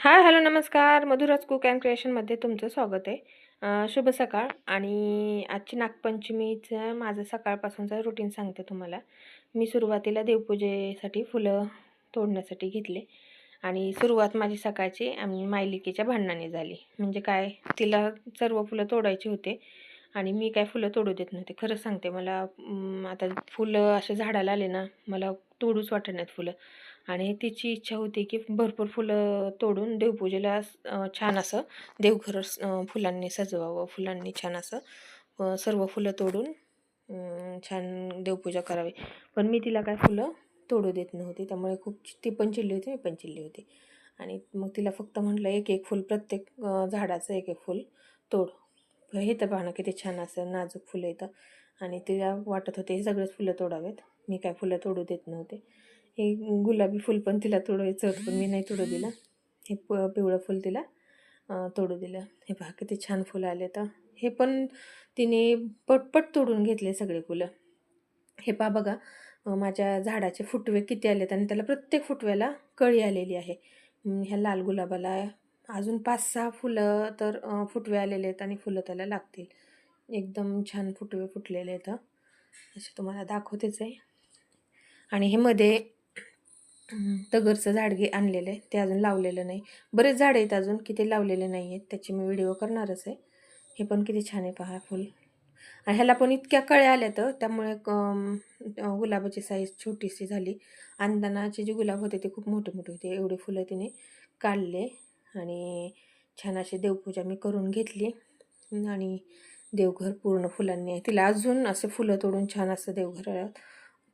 Hi hello नमस्कार. Madhuraj cook and क्रिएशनमध्ये तुमचं स्वागत आहे. शुभ सकाळ आणि आजची नागपंचमीचं माझं सकाळपासूनचं रुटीन सांगते तुम्हाला. मी सुरुवातीला देवपूजेसाठी फुलं तोडण्यासाठी घेतले आणि सुरुवात माझी सकाळची आम्ही मायलिकेच्या भांडणाने झाली. म्हणजे काय तिला सर्व फुलं तोडायची होते आणि मी काय फुलं तोडू देत नव्हते. खरंच सांगते मला आता फुलं असे झाडाला आले ना मला तोडूच वाटत नाहीत फुलं. आणि तिची इच्छा होती की भरपूर फुलं तोडून देवपूजेला छान असं देवघर फुलांनी सजवावं फुलांनी छान असं सर्व फुलं तोडून छान देवपूजा करावी. पण मी तिला काय फुलं तोडू देत नव्हती. त्यामुळे खूप ती पण चिडली होती मी पण चिडली होती. आणि मग तिला फक्त म्हटलं एक एक फुल प्रत्येक झाडाचं एक एक फुल तोड. हे तर पाहणं किती छान असं नाजूक फुलं येतं आणि तिला वाटत होते हे सगळेच फुलं तोडावेत. मी काय फुलं तोडू देत नव्हते. हे गुलाबी फुल पण तिला तोडायचं होतं पण मी नाही तोडू दिलं. हे प पिवळं फुल तिला तोडू दिलं. हे पहा किती छान फुलं आले तर. हे पण तिने पटपट तोडून घेतले सगळे फुलं. हे पहा बघा माझ्या झाडाचे फुटवे किती आलेत आणि त्याला प्रत्येक फुटव्याला कळी आलेली आहे. ह्या लाल गुलाबाला अजून पाच सहा फुलं तर फुटवे आलेले आहेत आणि फुलं त्याला लागतील. एकदम छान फुटवे फुटलेले आहेत. असे तुम्हाला दाखवतेच आहे. आणि हे मध्ये तगरचं झाड घे आणलेलं आहे. ते अजून लावलेलं नाही. बरेच झाड आहेत अजून की ते लावलेले नाही आहेत. त्याची मी व्हिडिओ करणारच आहे. हे पण किती छान आहे पहा फुल. आणि ह्याला पण इतक्या कळ्या आल्या तर त्यामुळे गुलाबाची साईज छोटीशी झाली. अंदानाचे जे गुलाब होते ते खूप मोठे मोठे होते. एवढे फुलं तिने काढले. आणि छान अशी देवपूजा मी करून घेतली. आणि देवघर पूर्ण फुलांनी आहे. तिला अजून असे फुलं तोडून छान असं देवघरात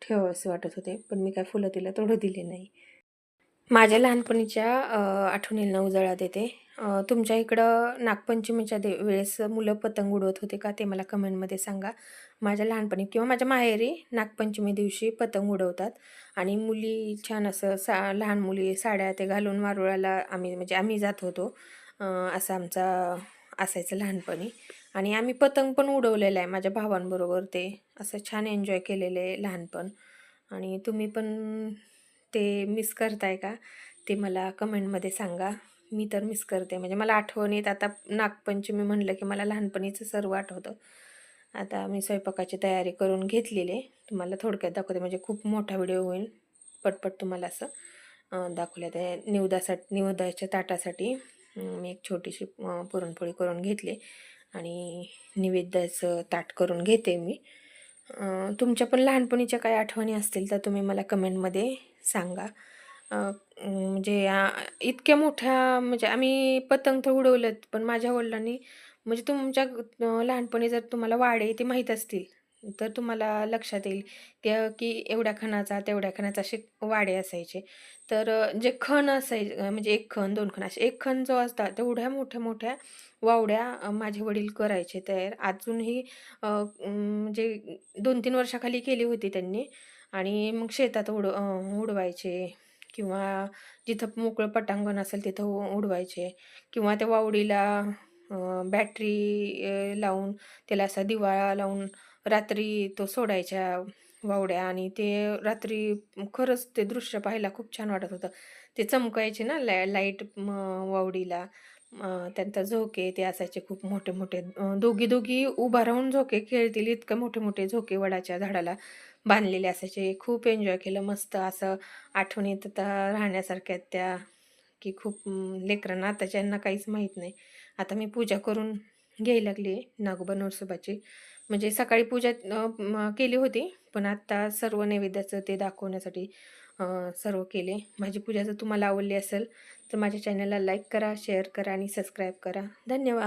ठेवावंसे वाटत होते पण मी काय फुलं तिला तोडू दिले नाही. माझ्या लहानपणीच्या आठवणींना उजाळा देते. तुमच्या इकडं नागपंचमीच्या दे वेळेस मुलं पतंग उडवत होते का ते मला कमेंटमध्ये सांगा. माझ्या लहानपणी किंवा माझ्या माहेरी नागपंचमी दिवशी पतंग उडवतात आणि मुली छान असं सा लहान मुली साड्या ते घालून मारुळाला आम्ही म्हणजे आम्ही जात होतो. असा असं आमचा असायचं लहानपणी. आणि आम्ही पतंग पण उडवलेला आहे माझ्या भावांबरोबर ते. असं छान एन्जॉय केलेलं आहे लहानपण. आणि तुम्ही पण ते मिस करताय का? ते मला कमेंटमध्ये सांगा. मी तर मिस करते. म्हणजे मला आठवण येत. आता नागपंचमी म्हणलं की मला लहानपणीचं सर्व आठवतं. आता मी स्वयंपाकाची तयारी करून घेतलेली तुम्हाला थोडक्यात दाखवते. म्हणजे खूप मोठा व्हिडिओ होईल. पटपट तुम्हाला असं अं, दाखवलं ते निवदासाठी निवदाच्या ताटासाठी. मी एक छोटीशी पुरणपोळी करून घेतली. आणि निवेद्याचं ताट करून घेते मी. तुमच्या पण लहानपणीच्या काही आठवणी असतील तर तुम्ही मला कमेंटमध्ये सांगा. म्हणजे इतक्या मोठ्या म्हणजे आम्ही पतंग तर उडवलेत पण माझ्या वडिलांनी म्हणजे तुमच्या लहानपणी जर तुम्हाला वाडे ते माहीत असतील तर तुम्हाला लक्षात येईल की की एवढ्या खणाचा तेवढ्या खणाचा असे वाडे असायचे. तर जे खण असायचे म्हणजे एक खण दोन खण असे एक खण जो असता तेवढ्या मोठ्या मोठ्या वावड्या माझे वडील करायचे. तयार अजूनही म्हणजे दोन तीन वर्षाखाली केली होती त्यांनी. आणि मग शेतात उड उडवायचे किंवा जिथं मोकळं पटांगण असेल तिथं उ- उडवायचे किंवा त्या वावडीला बॅटरी लावून त्याला असा दिवाळा लावून रात्री तो सोडायच्या वावड्या आणि ते रात्री खरंच ते दृश्य पाहायला खूप छान वाटत होतं. ते चमकायचे ना ला लाइट वावडीला. त्यांचा झोके ते असायचे खूप मोठे मोठे. दोघी दोघी उभा राहून झोके खेळतील इतके मोठे मोठे झोके वडाच्या झाडाला बांधलेले असायचे. खूप एन्जॉय केलं मस्त असं आठवणीत आता राहण्यासारख्या त्या की खूप लेकरांना आता ज्यांना काहीच माहीत नाही. आता मी पूजा करून घ्यायला लागली आहे नागोबा नरसोबाची. म्हणजे सकाळी पूजा केली होती पण आत्ता सर्व नैवेद्याचं ते दाखवण्यासाठी सर्व केले. माझी पूजा जर तुम्हाला आवडली असेल तर माझ्या चॅनलला लाईक करा शेअर करा आणि सबस्क्राईब करा. धन्यवाद.